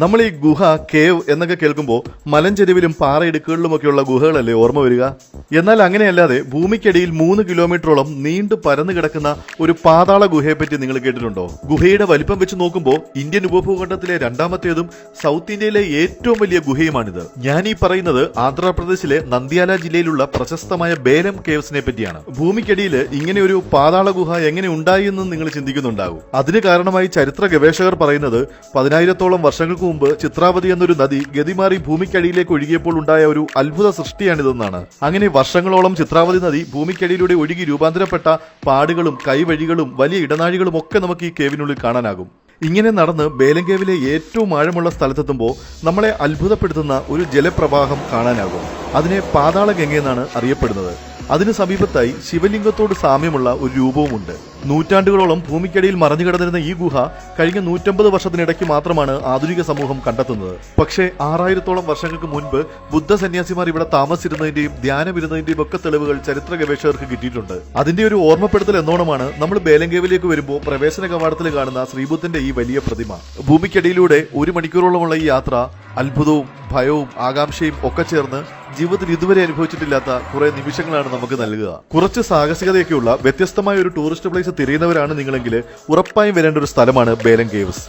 നമ്മൾ ഈ ഗുഹ കേവ് എന്നൊക്കെ കേൾക്കുമ്പോൾ മലഞ്ചെരിവിലും പാറയിടുക്കുകളിലുമൊക്കെയുള്ള ഗുഹകളല്ലേ ഓർമ്മ വരിക? എന്നാൽ അങ്ങനെയല്ലാതെ ഭൂമിക്കടിയിൽ മൂന്ന് കിലോമീറ്ററോളം നീണ്ടു പരന്നു കിടക്കുന്ന ഒരു പാതാള ഗുഹയെപ്പറ്റി നിങ്ങൾ കേട്ടിട്ടുണ്ടോ? ഗുഹയുടെ വലിപ്പം വെച്ച് നോക്കുമ്പോൾ ഇന്ത്യൻ ഉപഭൂഖണ്ഡത്തിലെ രണ്ടാമത്തേതും സൗത്ത് ഇന്ത്യയിലെ ഏറ്റവും വലിയ ഗുഹയുമാണിത്. ഞാൻ ഈ പറയുന്നത് ആന്ധ്രാപ്രദേശിലെ നന്ദിയാല ജില്ലയിലുള്ള പ്രശസ്തമായ ബേലം കേവ്സിനെ പറ്റിയാണ്. ഭൂമിക്കടിയിൽ ഇങ്ങനെ ഒരു പാതാള ഗുഹ എങ്ങനെ ഉണ്ടായി എന്ന് നിങ്ങൾ ചിന്തിക്കുന്നുണ്ടാകും അതിന് കാരണമായി ചരിത്ര ഗവേഷകർ പറയുന്നത് പതിനായിരത്തോളം വർഷങ്ങൾക്ക് മുമ്പ് ചിത്രാവതി എന്നൊരു നദി ഗതിമാറി ഭൂമിക്കടിയിലേക്ക് ഒഴുകിയപ്പോൾ ഉണ്ടായ ഒരു അത്ഭുത സൃഷ്ടിയാണിതെന്നാണ്. അങ്ങനെ വർഷങ്ങളോളം ചിത്രാവതി നദി ഭൂമിക്കടിയിലൂടെ ഒഴുകി രൂപാന്തരപ്പെട്ട പാടുകളും കൈവഴികളും വലിയ ഇടനാഴികളും ഒക്കെ നമുക്ക് ഈ കേവിനുള്ളിൽ കാണാനാകും. ഇങ്ങനെ നടന്ന് ബേലങ്കേവിലെ ഏറ്റവും ആഴമുള്ള സ്ഥലത്തെത്തുമ്പോൾ നമ്മളെ അത്ഭുതപ്പെടുത്തുന്ന ഒരു ജലപ്രവാഹം കാണാനാകും. അതിനെ പാതാള ഗംഗയെന്നാണ് അറിയപ്പെടുന്നത്. അതിന് സമീപത്തായി ശിവലിംഗത്തോട് സാമ്യമുള്ള ഒരു രൂപവുമുണ്ട്. നൂറ്റാണ്ടുകളോളം ഭൂമിക്കടിയിൽ മറഞ്ഞു കിടന്നിരുന്ന ഈ ഗുഹ കഴിഞ്ഞ നൂറ്റമ്പത് വർഷത്തിനിടയ്ക്ക് മാത്രമാണ് ആധുനിക സമൂഹം കണ്ടെത്തുന്നത്. പക്ഷേ ആറായിരത്തോളം വർഷങ്ങൾക്ക് മുൻപ് ബുദ്ധ സന്യാസിമാർ ഇവിടെ താമസിച്ചിരുന്നതിന്റെയും ധ്യാനമിരുന്നതിന്റെയും ഒക്കെ തെളിവുകൾ ചരിത്ര ഗവേഷകർക്ക് കിട്ടിയിട്ടുണ്ട്. അതിന്റെ ഒരു ഓർമ്മപ്പെടുത്തൽ എന്നോണമാണ് നമ്മൾ ബേലങ്കേവിലേക്ക് വരുമ്പോൾ പ്രവേശന കവാടത്തിൽ കാണുന്ന ശ്രീബുദ്ധന്റെ ഈ വലിയ പ്രതിമ. ഭൂമിക്കടിയിലൂടെ ഒരു മണിക്കൂറോളമുള്ള ഈ യാത്ര അത്ഭുതവും ഭയവും ആകാംക്ഷയും ഒക്കെ ചേർന്ന് ജീവിതത്തിൽ ഇതുവരെ അനുഭവിച്ചിട്ടില്ലാത്ത കുറെ നിമിഷങ്ങളാണ് നമുക്ക് നൽകുക. കുറച്ച് സാഹസികതയൊക്കെയുള്ള വ്യത്യസ്തമായ ഒരു ടൂറിസ്റ്റ് പ്ലേസ് തിരയുന്നവരാണ് നിങ്ങളെങ്കിൽ ഉറപ്പായും വരേണ്ട ഒരു സ്ഥലമാണ് ബേലം കേവ്സ്